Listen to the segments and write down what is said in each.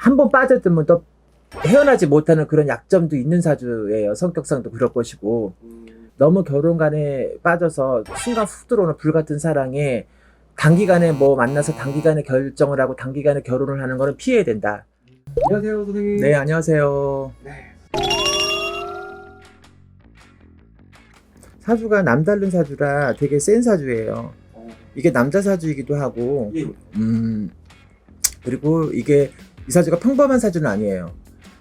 한 번 빠져들면 또 헤어나지 못하는 그런 약점도 있는 사주예요. 성격상도 그럴 것이고 너무 결혼간에 빠져서 순간 훅 들어오는 불같은 사랑에 단기간에 뭐 만나서 단기간에 결정을 하고 단기간에 결혼을 하는 거는 피해야 된다. 안녕하세요 선생님. 네, 안녕하세요. 네. 사주가 남다른 사주라 되게 센 사주예요. 어, 이게 남자 사주이기도 하고, 예. 음, 그리고 이게 이 사주가 평범한 사주는 아니에요.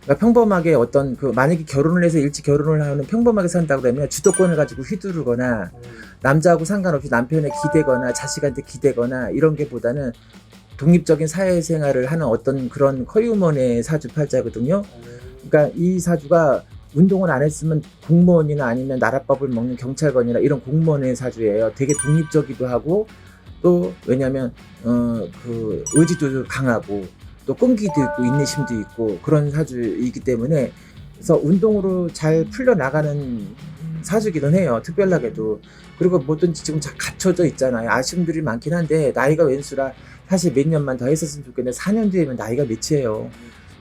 그러니까 평범하게 어떤 그 만약에 결혼을 해서 일찍 결혼을 하는 평범하게 산다 그러면 주도권을 가지고 휘두르거나 어, 남자하고 상관없이 남편에 기대거나 자식한테 기대거나 이런 게 보다는 독립적인 사회생활을 하는 어떤 그런 커리우먼의 사주 팔자거든요. 어, 그러니까 이 사주가 운동을 안 했으면 공무원이나 아니면 나라법을 먹는 경찰관이나 이런 공무원의 사주예요. 되게 독립적이기도 하고 또 왜냐하면 어 그 의지도 강하고 또 끈기도 있고 인내심도 있고 그런 사주이기 때문에 그래서 운동으로 잘 풀려 나가는 사주기는 해요. 특별하게도 그리고 뭐든지 지금 잘 갖춰져 있잖아요. 아쉬움들이 많긴 한데 나이가 왼수라 사실 몇 년만 더 했었으면 좋겠는데 4년 뒤에면 나이가 몇이에요.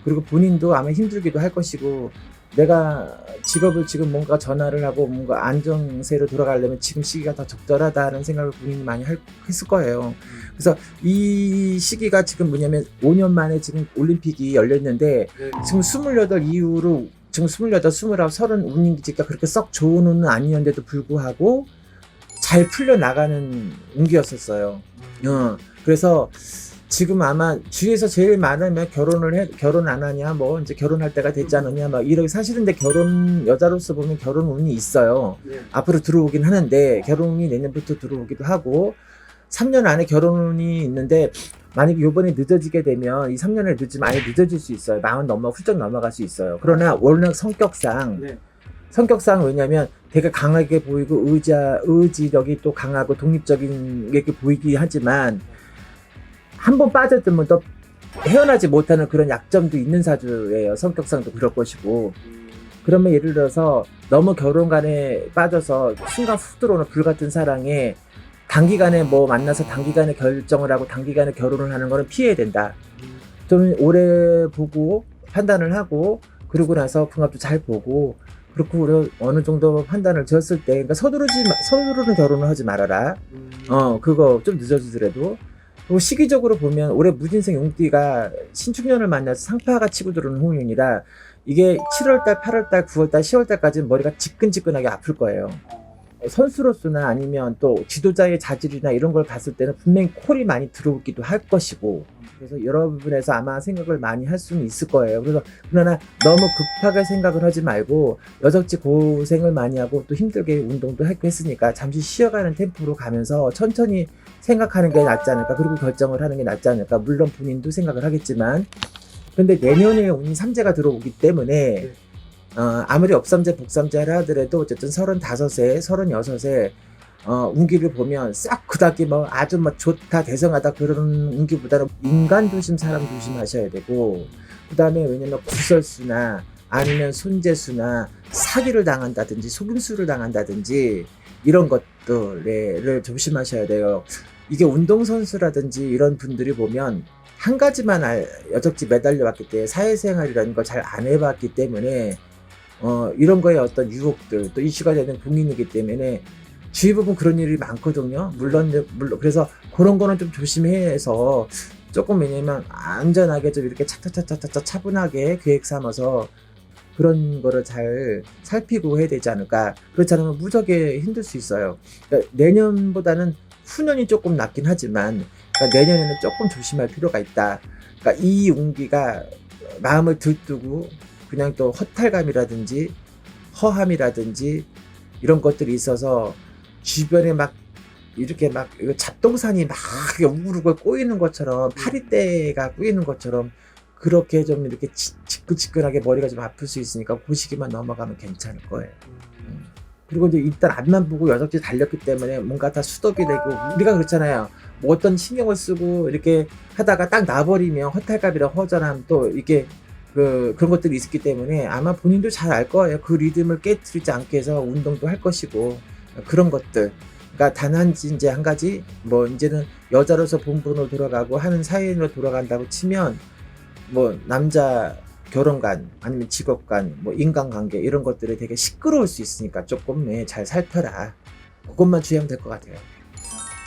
그리고 본인도 아마 힘들기도 할 것이고 내가 직업을 지금 뭔가 전화를 하고 뭔가 안정세로 돌아가려면 지금 시기가 더 적절하다는 생각을 본인이 많이 할- 했을 거예요. 그래서 이 시기가 지금 뭐냐면 5년 만에 지금 올림픽이 열렸는데 네. 지금 28 이후로 지금 28, 29, 30 운기지가 그렇게 썩 좋은 운은 아니었는데도 불구하고 잘 풀려 나가는 운기였었어요. 어, 그래서 지금 아마 주위에서 제일 많으면 결혼을 해 결혼 안 하냐 뭐 이제 결혼할 때가 됐지 않느냐 막 이런 사실은 근데 결혼 여자로서 보면 결혼 운이 있어요. 네. 앞으로 들어오긴 하는데 결혼이 내년부터 들어오기도 하고 3년 안에 결혼이 있는데 만약에 요번에 늦어지게 되면 이 3년을 늦으면 아예 늦어질 수 있어요. 마흔 넘어 훌쩍 넘어갈 수 있어요. 그러나 워낙 성격상 네. 성격상 왜냐면 되게 강하게 보이고 의자 의지력이 또 강하고 독립적인 게 보이긴 하지만 한 번 빠져들면 또 헤어나지 못하는 그런 약점도 있는 사주예요. 성격상도 그럴 것이고 음, 그러면 예를 들어서 너무 결혼간에 빠져서 순간 훅 들어오는 불같은 사랑에 단기간에 뭐 만나서 단기간에 결정을 하고 단기간에 결혼을 하는 거는 피해야 된다. 음, 좀 오래 보고 판단을 하고 그러고 나서 궁합도 잘 보고 그렇고 어느 정도 판단을 지었을 때 그러니까 서두르지 마- 서두르는 결혼을 하지 말아라. 음, 어 그거 좀 늦어지더라도 그리고 시기적으로 보면 올해 무진생 용띠가 신축년을 만나서 상파가 치고 들어오는 홍윤이라 이게 7월달, 8월달, 9월달, 10월달까지는 머리가 지끈지끈하게 아플 거예요. 어, 선수로서나 아니면 또 지도자의 자질이나 이런 걸 봤을 때는 분명히 콜이 많이 들어오기도 할 것이고 그래서 여러 부분에서 아마 생각을 많이 할 수는 있을 거예요. 그래서 그러나 너무 급하게 생각을 하지 말고 여적지 고생을 많이 하고 또 힘들게 운동도 했고 했으니까 잠시 쉬어가는 템포로 가면서 천천히 생각하는 게 낫지 않을까 그리고 결정을 하는 게 낫지 않을까. 물론 본인도 생각을 하겠지만. 근데 내년에 운이 삼재가 들어오기 때문에 어, 아무리 업삼재 복삼재를 하더라도 어쨌든 서른다섯에 서른여섯에 어, 운기를 보면 싹 그닥이 뭐 아주 뭐 좋다 대성하다 그런 운기보다는 인간 조심 사람 조심하셔야 되고 그 다음에 왜냐면 구설수나 아니면 손재수나 사기를 당한다든지 속임수를 당한다든지 이런 것들을 조심하셔야 돼요. 이게 운동선수라든지 이런 분들이 보면 한 가지만 알, 여적지 매달려 왔기 때문에 사회생활이라는 걸 잘 안 해봤기 때문에 어, 이런 거에 어떤 유혹들 또 이슈가 되는 공인이기 때문에 주위 부분 그런 일이 많거든요. 물론 물론 그래서 그런 거는 좀 조심해서 조금 왜냐면 안전하게 좀 이렇게 차차차차차 차분하게 계획 삼아서 그런 거를 잘 살피고 해야 되지 않을까. 그렇지 않으면 무적에 힘들 수 있어요. 그러니까 내년보다는 후년이 조금 낫긴 하지만 그러니까 내년에는 조금 조심할 필요가 있다. 그러니까 이 운기가 마음을 들뜨고 그냥 또 허탈감이라든지 허함이라든지 이런 것들이 있어서 주변에 막 이렇게 막 잡동산이 막 우르르 꼬이는 것처럼 파리떼가 꼬이는 것처럼 그렇게 좀 이렇게 지- 지끈지끈하게 머리가 좀 아플 수 있으니까 보시기만 넘어가면 괜찮을 거예요. 음, 그리고 이제 일단 앞만 보고 여섯개 달렸기 때문에 뭔가 다 수덕이 되고 우리가 그렇잖아요. 뭐 어떤 신경을 쓰고 이렇게 하다가 딱 나버리면 허탈감이랑 허전함 또 이게 그 그런 것들이 있기 때문에 아마 본인도 잘 알 거예요. 그 리듬을 깨뜨리지 않게 해서 운동도 할 것이고 그런 것들. 그러니까 단한 이제 한 가지 뭐 이제는 여자로서 본분으로 돌아가고 하는 사회인으로 돌아간다고 치면 뭐 남자 결혼관 아니면 직업관 뭐 인간관계 이런 것들이 되게 시끄러울 수 있으니까 조금 예, 잘 살펴라. 그것만 주의하면 될 것 같아요.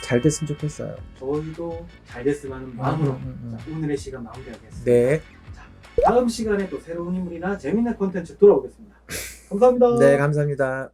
잘 됐으면 좋겠어요. 저희도 잘 됐으면 하는 마음으로 음, 음, 음. 자, 오늘의 시간 마무리하겠습니다. 네, 다음 시간에 또 새로운 인물이나 재밌는 콘텐츠 돌아오겠습니다. 감사합니다. 네 감사합니다.